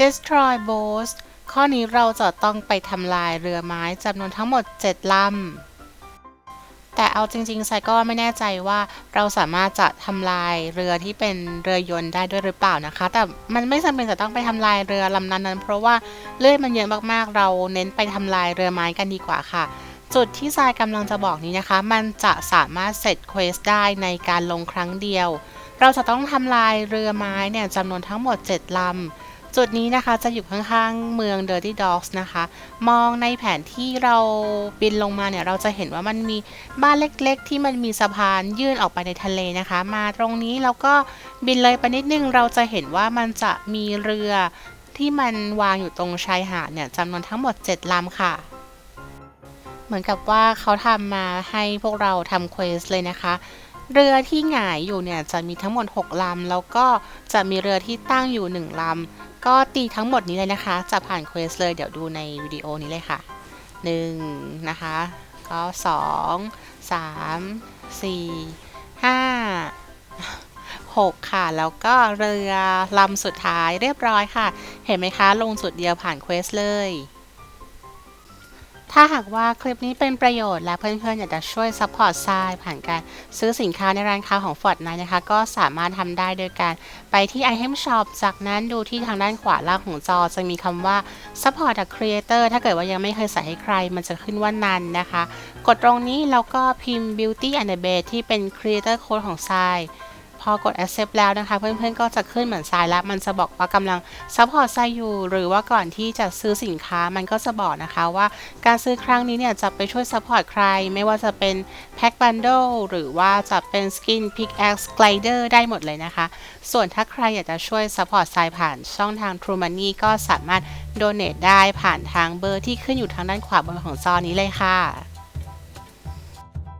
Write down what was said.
destroy boats ข้อนี้เราจะต้องไปทำลายเรือไม้จำนวนทั้งหมด 7 ลำ แต่เอาจริงๆไซก็ไม่แน่ใจว่าเราสามารถจะทำลายเรือที่เป็นเรือยนต์ได้ด้วยหรือเปล่านะคะ แต่มันไม่จำเป็นจะต้องไปทำลายเรือลำนั้นๆเพราะว่าเลื่อยมันเยอะมากๆ เราเน้นไปทำลายเรือไม้กันดีกว่าค่ะจุดที่ทรายกำลังจะบอกนี้นะคะ มันจะสามารถเสร็จเควสได้ในการลงครั้งเดียว เราจะต้องทำลายเรือไม้เนี่ยจำนวนทั้งหมด 7ลำ จุดนี้นะคะจะอยู่ข้างๆเมือง Dirty Dogs นะคะ มองในแผนที่เราบินลงมาเนี่ย เราจะเห็นว่ามันมีบ้านเล็กๆ ที่มันมีสะพานยื่นออกไปในทะเลนะคะ มาตรงนี้แล้วก็บินเลยไปนิดนึง เราจะเห็นว่ามันจะมีเรือที่มันวางอยู่ตรงชายหาดเนี่ยจำนวนทั้งหมด 7ลำค่ะเหมือนกับว่าเขาทำมาให้พวกเราทำเควสเลยนะคะ เรือที่หงายอยู่เนี่ยจะมีทั้งหมด 6ลำแล้วก็จะมีเรือที่ตั้งอยู่ 1ลำ ก็ตีทั้งหมดนี้เลยนะคะ จะผ่านเควสเลยเดี๋ยวดูในวิดีโอนี้เลยค่ะ 1 นะคะ ก็ 2 3 4 5 6 ค่ะ แล้วก็เรือลำสุดท้ายเรียบร้อยค่ะ เห็นไหมคะ ลงจุดเดียวผ่านเควสเลย ถ้าหากว่าคลิปนี้เป็นประโยชน์และเพื่อนๆอยากจะช่วยซัพพอร์ตทรายผ่านการซื้อสินค้าในร้านค้าของ Fortnite นะคะ ก็สามารถทำได้โดยการไปที่ Item Shop จากนั้นดูที่ทางด้านขวาล่างของจอ จะมีคำว่า Support a Creator ถ้าเกิดว่ายังไม่เคยใส่ให้ใคร มันจะขึ้นว่านันนะคะ กดตรงนี้แล้วก็พิมพ์ Beauty and the Beast ที่เป็น Creator Code ของทราย อกด accept แล้วนะคะ เพื่อนๆก็จะขึ้นเหมือนทรายแล้ว มันจะบอกว่ากำลัง support ทรายอยู่ หรือว่าก่อนที่จะซื้อสินค้ามันก็จะบอกนะคะว่าการซื้อครั้งนี้เนี่ยจะไปช่วย support ใคร ไม่ว่าจะเป็น pack bundle หรือว่าจะเป็น skin pickaxe glider ได้หมดเลยนะคะ ส่วนถ้าใครอยากจะช่วย support ทรายผ่านช่องทาง True Money ก็สามารถ donate ได้ผ่านทางเบอร์ที่ขึ้นอยู่ทางด้านขวาบนของจอนี้เลยค่ะ